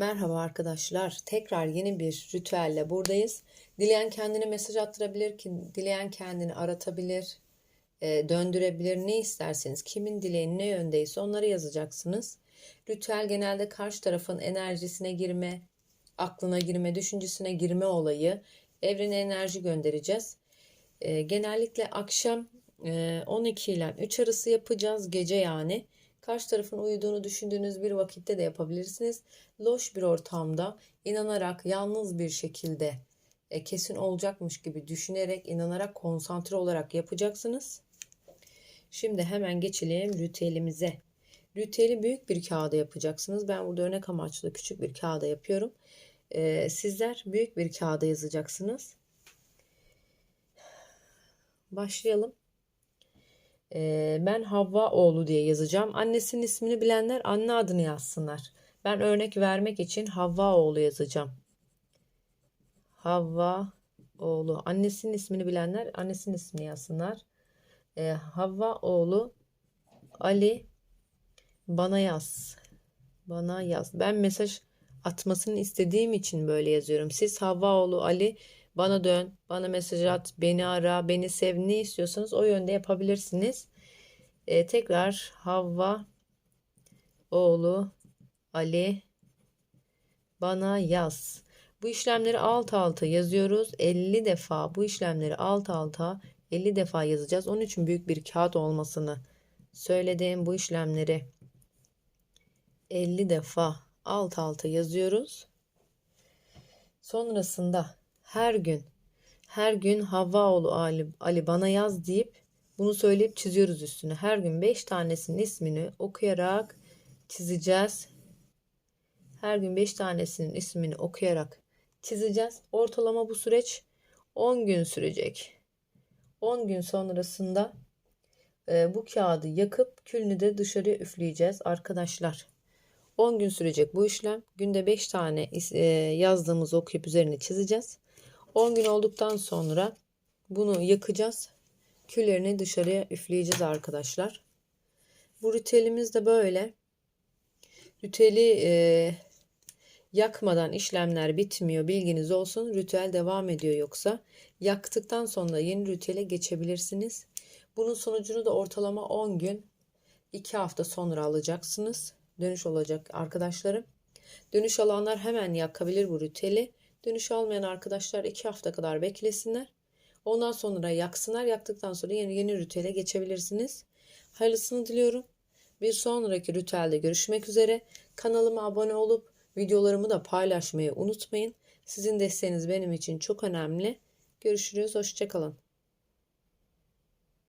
Merhaba arkadaşlar. Tekrar yeni bir ritüelle buradayız. Dileyen kendini mesaj attırabilir, ki dileyen kendini aratabilir, e, döndürebilir. Ne isterseniz, kimin dileği ne yöndeyse onları yazacaksınız. Ritüel genelde karşı tarafın enerjisine girme, aklına girme, düşüncesine girme olayı. Evrene enerji göndereceğiz. E, genellikle akşam e, 12 ile 3 arası yapacağız. Gece yani. Karşı tarafın uyuduğunu düşündüğünüz bir vakitte de yapabilirsiniz. Loş bir ortamda inanarak yalnız bir şekilde e, kesin olacakmış gibi düşünerek, inanarak, konsantre olarak yapacaksınız. Şimdi hemen geçelim ritüelimize. Ritüeli büyük bir kağıda yapacaksınız. Ben burada örnek amaçlı küçük bir kağıda yapıyorum. E, sizler büyük bir kağıda yazacaksınız. Başlayalım. Ee, ben Havva oğlu diye yazacağım. Annesinin ismini bilenler anne adını yazsınlar. Ben örnek vermek için Havva oğlu yazacağım. Havva oğlu. Annesinin ismini bilenler annesinin ismini yazsınlar. Ee, Havva oğlu Ali bana yaz. Bana yaz. Ben mesaj atmasını istediğim için böyle yazıyorum. Siz Havva oğlu Ali bana dön, bana mesaj at, beni ara, beni sev ne istiyorsanız o yönde yapabilirsiniz. Ee, tekrar Havva oğlu Ali bana yaz. Bu işlemleri alt alta yazıyoruz. 50 defa bu işlemleri alt alta 50 defa yazacağız. Onun için büyük bir kağıt olmasını söyledim. Bu işlemleri 50 defa alt alta yazıyoruz. Sonrasında her gün her gün Havvaoğlu Ali, Ali bana yaz deyip bunu söyleyip çiziyoruz üstüne. Her gün 5 tanesinin ismini okuyarak çizeceğiz. Her gün 5 tanesinin ismini okuyarak çizeceğiz. Ortalama bu süreç 10 gün sürecek. 10 gün sonrasında e, bu kağıdı yakıp külünü de dışarıya üfleyeceğiz arkadaşlar. 10 gün sürecek bu işlem. Günde 5 tane e, yazdığımızı okuyup üzerine çizeceğiz. 10 gün olduktan sonra bunu yakacağız. Küllerini dışarıya üfleyeceğiz arkadaşlar. Bu ritüelimiz de böyle. Ritüeli e, yakmadan işlemler bitmiyor. Bilginiz olsun. Ritüel devam ediyor yoksa. Yaktıktan sonra yeni ritüele geçebilirsiniz. Bunun sonucunu da ortalama 10 gün 2 hafta sonra alacaksınız. Dönüş olacak arkadaşlarım. Dönüş alanlar hemen yakabilir bu ritüeli. Dönüş almayan arkadaşlar 2 hafta kadar beklesinler. Ondan sonra yaksınlar. Yaktıktan sonra yeni yeni ritüele geçebilirsiniz. Hayırlısını diliyorum. Bir sonraki ritüelde görüşmek üzere. Kanalıma abone olup videolarımı da paylaşmayı unutmayın. Sizin desteğiniz benim için çok önemli. Görüşürüz. Hoşçakalın.